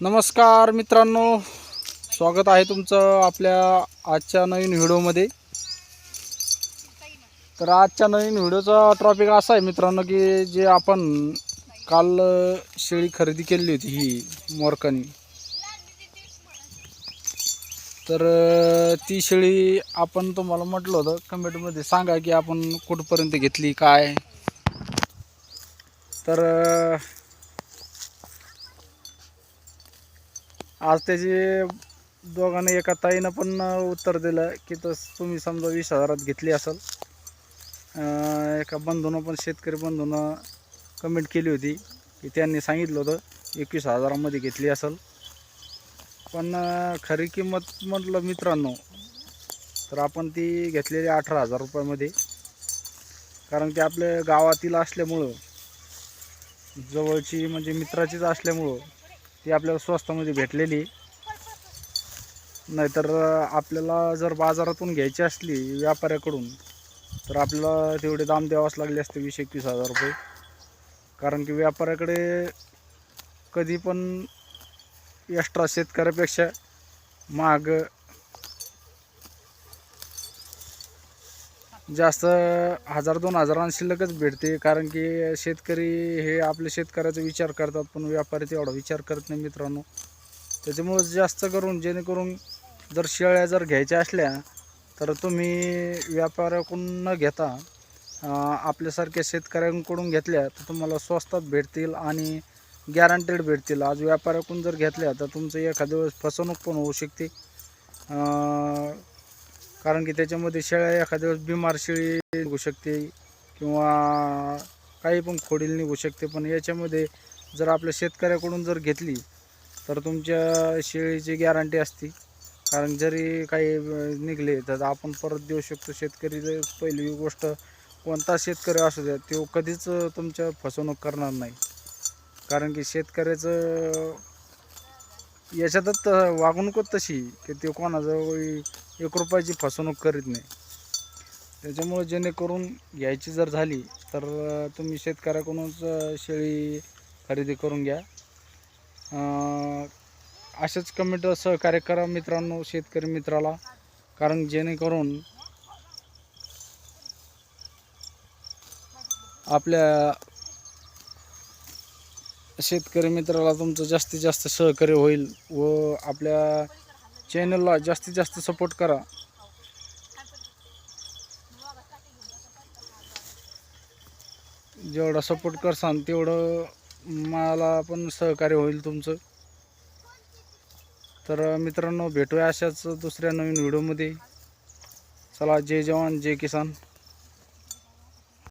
नमस्कार मित्रांनो स्वागत आहे तुमचं आपल्या आजच्या नवीन व्हिडिओमध्ये. तर आजच्या नवीन व्हिडिओचा टॉपिक असा आहे मित्रांनो की जे आपण काल शेळी खरेदी केली होती ही मोरकानी. तर ती शेळी आपण तुम्हाला म्हटलं होतं कमेंटमध्ये सांगा की आपण कुठपर्यंत घेतली काय? तर आज त्याची दोघांनी एका ताईनं पण उत्तर दिलं की तस तुम्ही समजा वीस हजारात घेतली असेल एका बंधूनं पण शेतकरी बंधूनं कमेंट केली होती की त्यांनी सांगितलं होतं एकवीस हजारामध्ये घेतली असेल. पण खरी किंमत म्हटलं मित्रांनो तर आपण ती घेतलेली अठरा हजार रुपयामध्ये. कारण की आपल्या गावातील असल्यामुळं जवळची म्हणजे मित्राचीच असल्यामुळं ती आपल्याला स्वस्तामध्ये भेटलेली. नाहीतर आपल्याला जर बाजारातून घ्यायची असली व्यापाऱ्याकडून तर आपल्याला तेवढे दाम द्यावाच लागले असते वीस एकवीस हजार रुपये. कारण की व्यापाऱ्याकडे कधी पण एक्स्ट्रा शेतकऱ्यापेक्षा महाग जास्त हजार दोन हजारांना शिल्लकच भेटते कारण की शेतकरी हे आपल्या शेतकऱ्याचा विचार करतात पण व्यापारी तेवढा विचार करत नाही मित्रांनो. त्याच्यामुळं जास्त करून जेणेकरून जर शेळ्या जर घ्यायच्या असल्या तर तुम्ही व्यापाऱ्याकडून न घेता आपल्यासारख्या शेतकऱ्यांकडून घेतल्या तर तुम्हाला स्वस्तात भेटतील आणि गॅरंटेड भेटतील. आज व्यापाऱ्याकडून जर घेतल्या तर तुमचं एखाद्या वेळेस फसवणूक पण होऊ शकते. कारण की त्याच्यामध्ये शेळ्या एखाद्या वेळेस बिमार शेळी निघू शकते किंवा काही पण खोडील निघू शकते. पण याच्यामध्ये जर आपल्या शेतकऱ्याकडून जर घेतली तर तुमच्या शेळीची गॅरंटी असते. कारण जरी काही निघले तर आपण परत देऊ शकतो शेतकरी. जर पहिली गोष्ट कोणता शेतकरी असू द्या तो कधीच तुमच्या फसवणूक करणार नाही. कारण की शेतकऱ्याचं याच्यातच त- वागणूकच तशी की ते कोणाजवळ एक रुपयाची फसवणूक करीत नाही. त्याच्यामुळे जेणेकरून घ्यायची जर झाली तर तुम्ही शेतकऱ्याकडूनच शेळी खरेदी करून घ्या. असेच कमेंट सहकार्य करा मित्रांनो शेतकरी मित्राला. कारण जेणेकरून आपल्या शेतकरी मित्राला तुमचं जास्तीत जास्त सहकार्य होईल व आपल्या चॅनलला जास्तीत जास्त सपोर्ट करा. जेवढा सपोर्ट करसान तेवढं मला पण सहकार्य होईल तुमचं. तर मित्रांनो भेटूया अशाच दुसऱ्या नवीन व्हिडिओमध्ये चला जय जवान जय किसान.